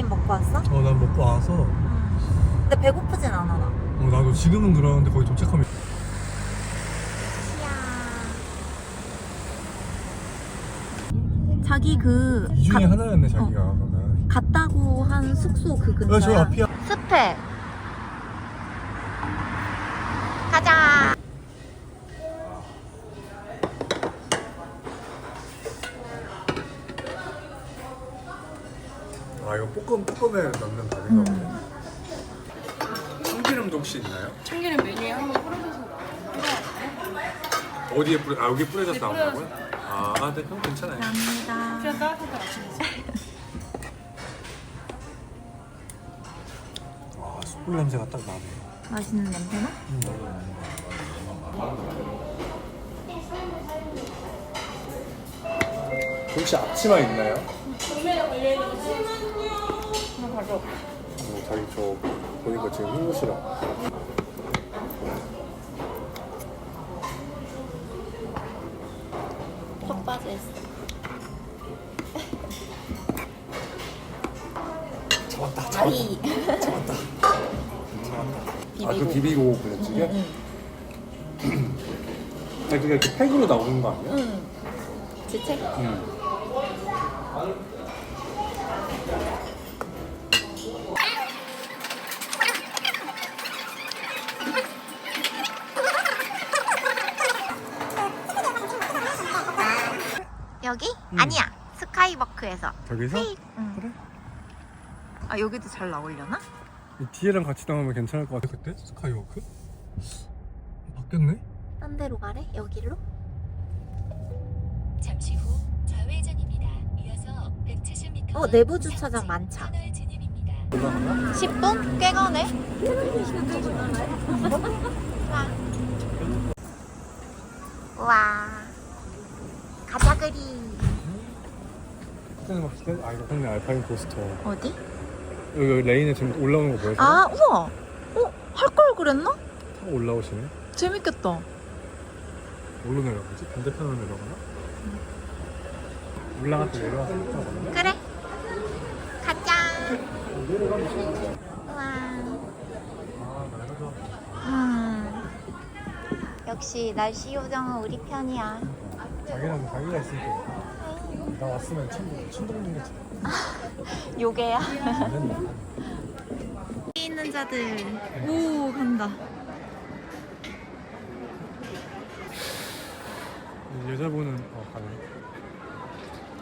먹었어? 어, 난 먹고 와서 음. 근데 배고프진 않아 나. 어, 나도 지금은 그러는데 거기 도착하면 자기 그 이 중에 가- 하나였네 자기가 그러면 갔다고 한 숙소 그 근처야. 어, 저 앞이야 스펙. 가자. 아 이거 볶음 볶음에 넣는 가게인가 보네 참기름도 혹시 있나요? 참기름 메뉴에 한번 뿌려줘서 어디에 뿌려 아 여기 뿌려져서 나온다고요? 아, 아 네, 그럼 괜찮아요 감사합니다. 그냥 때 아침 드세요. 아 숯불 냄새가 딱 나네 맛있는 냄새나? 혹시 앞치마 있나요? 하나 가져. 어, 자기 저 보니까 지금 흰옷이라 턱 빠져 있어. 잡았다 아이. 잡았다 비비고. 아그 비비고 부대찌개? 응. 아니 그게 이렇게 팩으로 나오는 거 아니야? 응. 지책? 응 여기? 응. 아니야. 스카이워크에서. 저기서? 응. 그래? 아 여기도 잘 나오려나? 이 뒤에랑 같이 나오면 괜찮을 것 같아 그때? 스카이워크? 바뀌었네? 딴 데로 가래? 여기로? 잠시 후 좌회전입니다. 이어서 170m 어, 내부 주차장 많자. 터널 진입입니다. 올라가나? 10분? 꽤 가네. 와. 그리. 그때는 막 기다려 아 이거 근데 알파인 코스터 어디? 여기, 여기 레인에 지금 올라오는 거 보여요? 아 우와. 어? 할 걸 그랬나? 타고 올라오시네 재밌겠다. 뭘로 내려가지? 반대편으로 내려가나? 올라갔다 타거나? 그래. 가자. 우와. 아 음. 역시 날씨 요정은 우리 편이야. 자기랑 자기가 있으니까 나 왔으면 친구 친동생이지 요게야. 안 된다 있는 자들. 오 간다. 여자분은 어 가네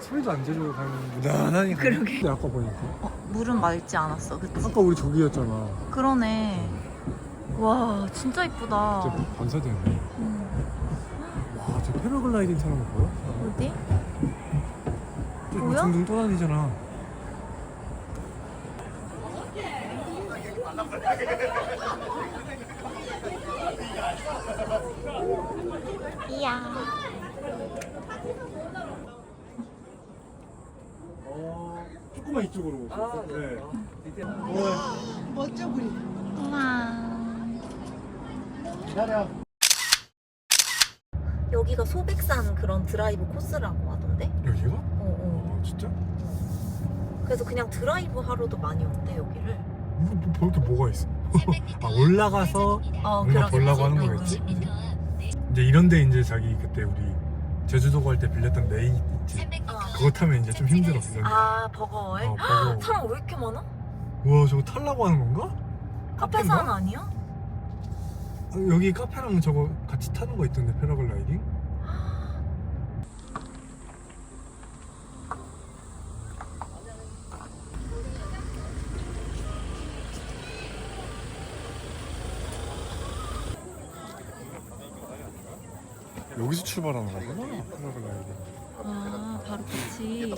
소리도 안 지르고 가면 무난하니 가네 그러게. 근데 아까 보니까 어, 물은 맑지 않았어, 그치? 아까 우리 저기였잖아 그러네. 와 진짜 이쁘다. 진짜 반사되네 음. 와 저 패러글라이딩 타는 거 보여? 어디? 저 뭐야? 둥둥 떠다니잖아 이야. 어 조금만 이쪽으로 오세요 네. 멋져 보이. 우와. 기다려 여기가 소백산 그런 드라이브 코스라고 하던데? 여기가? 어, 어. 아 진짜? 그래서 그냥 드라이브 하러도 많이 온대 여기를. 뭐, 뭐, 볼게 뭐가 있어 아 올라가서 어, 뭔가. 보려고 하는 응, 거겠지? 응, 응. 이제 이런데 이제 자기 그때 우리 제주도 갈 때 빌렸던 레인 있지 그거 타면 이제 좀 힘들어 이런 데. 아 버거워해? 어, 버거워. 사람 왜 이렇게 많아? 우와 저거 탈라고 하는 건가? 카페산 카페인가? 아니야? 아, 여기 카페랑 저거 같이 타는 거 있던데 패러글라이딩? 여기서 출발하는 거구나 아 바로 같이.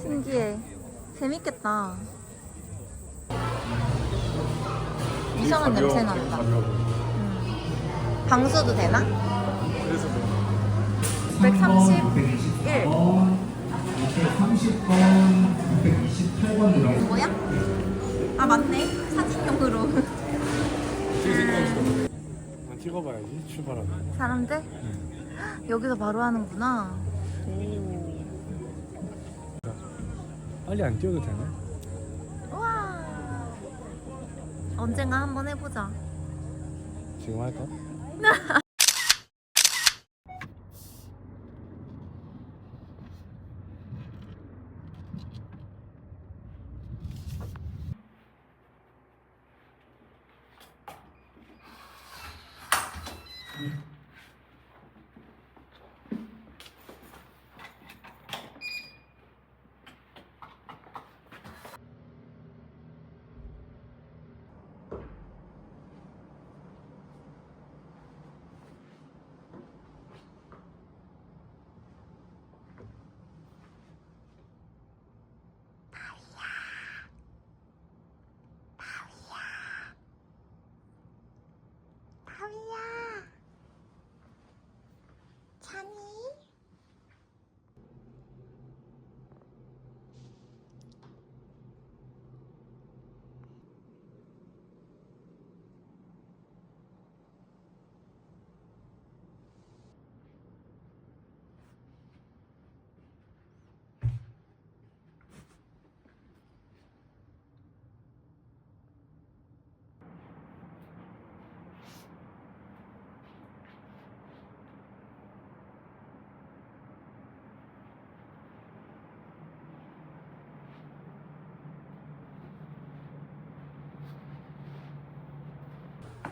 신기해. 재밌겠다. 이상한 냄새 난다. 음. 방수도 되나? 그래서 뭐 131. 출발하는 사람들? 응. 여기서 바로 하는구나. 빨리 안 뛰어도 되나? 와. 언젠가 한번 해보자. 지금 할까?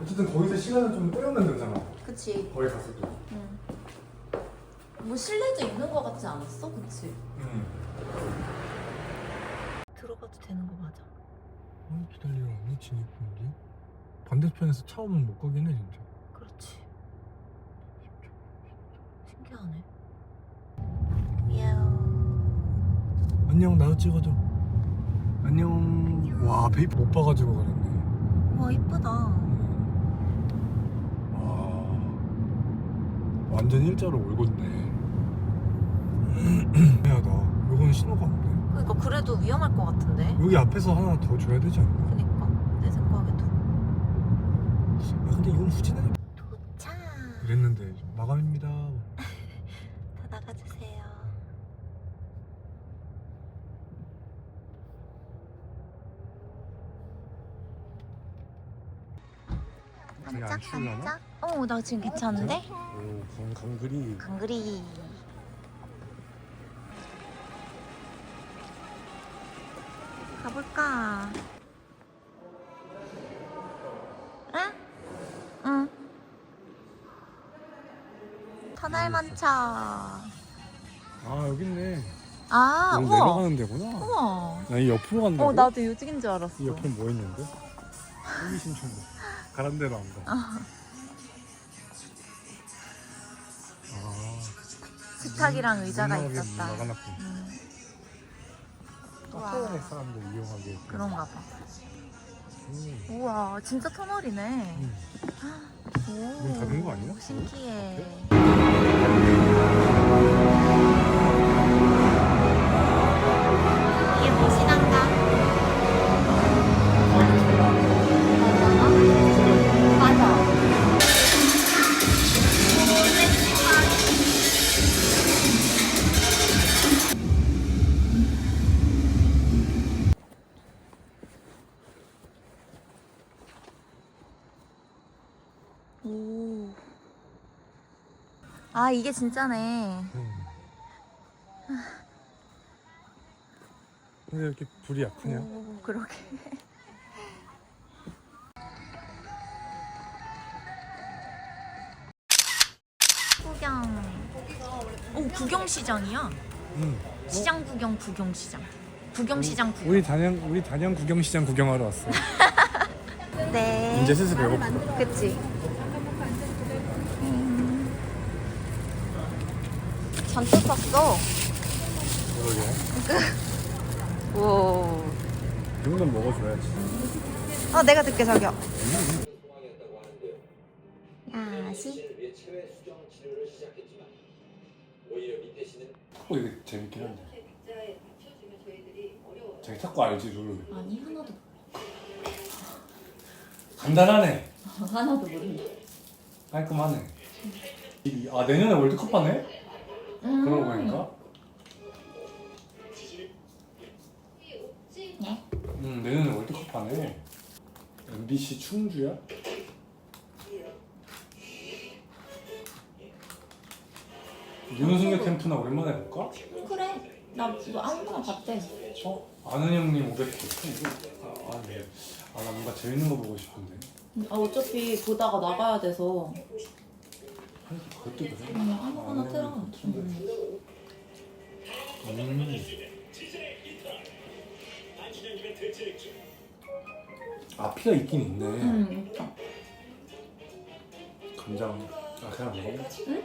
어쨌든 거기서 시간을 좀 때우면 되잖아. 그치. 거기 갔어도. 응. 뭐 실내도 있는 거 같지 않았어? 그치? 응. 들어가도 되는 거 맞아. 어, 기다리라. 언니 진입인데? 반대편에서 차 오면 못 가긴 해 진짜. 그렇지. 신기하네. 미야오. 안녕 나도 찍어줘. 안녕. 와 베이프 못 봐가지고 그랬네. 와 이쁘다. 와 완전 일자로 올곧네. 미안하다. 요건 신호가 없네. 그러니까 그래도 위험할 것 같은데. 여기 앞에서 하나 더 줘야 되지 않나? 그니까 내 생각에도. 아 근데 이건 후진해. 도착. 그랬는데 마감입니다. 다 나가주세요. 안 추울라나? 어, 나 지금 괜찮은데? 오, 강, 강그리. 강그리. 가볼까? 응? 응. 터널 만차. 아 여기 있네. 아, 여기 우와. 내려가는 데구나. 우와. 나이 옆으로 간다고? 어, 나도 요직인 줄 알았어. 이 옆에 뭐 있는데? 호기심 충분. 가란 대로 안 가. 아. 식탁이랑 의자가 문화하게 있었다. 막아놨군. 음, 우와. 터널에 사람들 이용하게. 그런가 봐. 음. 우와, 진짜 터널이네. 음. 오, 문 닫은 거 아니야? 신기해. 아, 이게 진짜네. 음. 근데 이렇게 불이 약하냐? 오, 그러게. 구경. 오, 구경시장이야. 응. 시장 구경, 구경시장. 구경시장 구경. 우리 단양 우리 단양 구경시장 구경하러 왔어. 네. 이제 슬슬 배고프다. 그치. 잔뜩 샀어. 그러게. 오. 이 정도는 먹어줘야지. 어, 내가 듣게 저기요. 야시. 어 이거 재밌긴 한데. 자기 탁구 알지 룰. 아니 하나도 간단하네. 하나도 모르는데. 깔끔하네. 이- 아 내년에 월드컵 하네? 음. 그러고 보니까. 네. 음 내년에 월드컵 하네. MBC 충주야? 윤승규 캠프나 오랜만에 볼까? 그래. 나너 아무거나 봤대. 어? 아는 형님 500개 아, 네. 아, 나 뭔가 재밌는 거 보고 싶은데 아 어차피 보다가 나가야 돼서 그것도 그래 그냥 아무거나 틀어. 음. 음. 아 피가 있긴 있네 음. 간장 아 그냥 먹어? 응?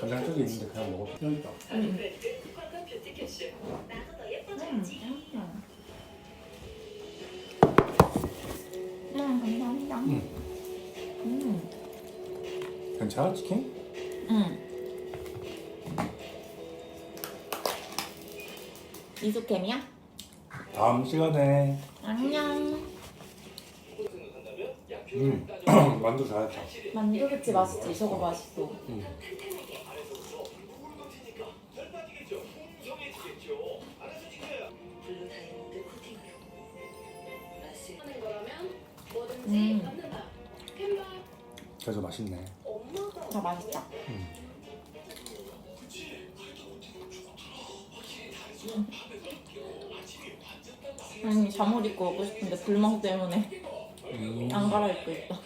간장 쪽에 있는데 그냥 먹어 여기 있다 음. 음. 음, 감사합니다. 음. 음. 괜찮아 치킨? 응. 이수캠이야? 다음 시간에 안녕. 음 만두 잘했다 만두그치 맛있지? 저거 맛있어. 음. 음. 그래서 맛있네 다 맛있다. 음. 음, 잠옷 입고 오고 싶은데 불멍 때문에 음. 안 갈아입고 있다.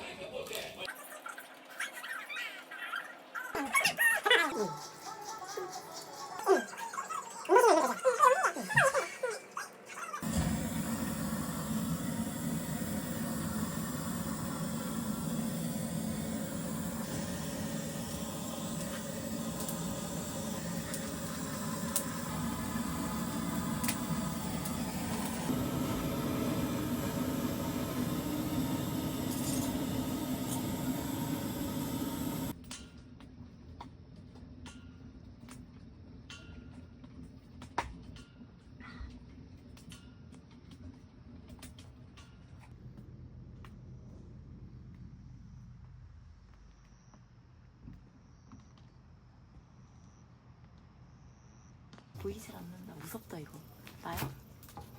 보이질 않는다. 무섭다 이거. 나야?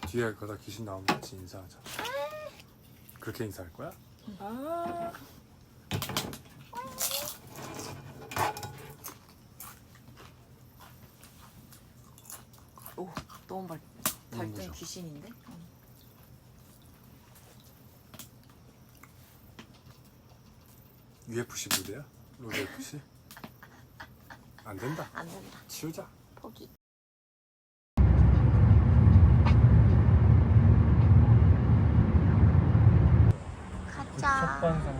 뒤에 가다 귀신 나오면 같이 인사하자 그렇게 인사할 거야? 오, 너무 발등 무서워. 귀신인데? UFC 무대야? 로드 FC? 안 된다 안 된다. 치우자 포기. 가자.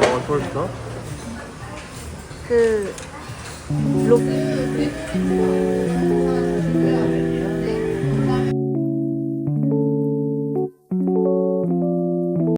어 좋아했어? 그 로.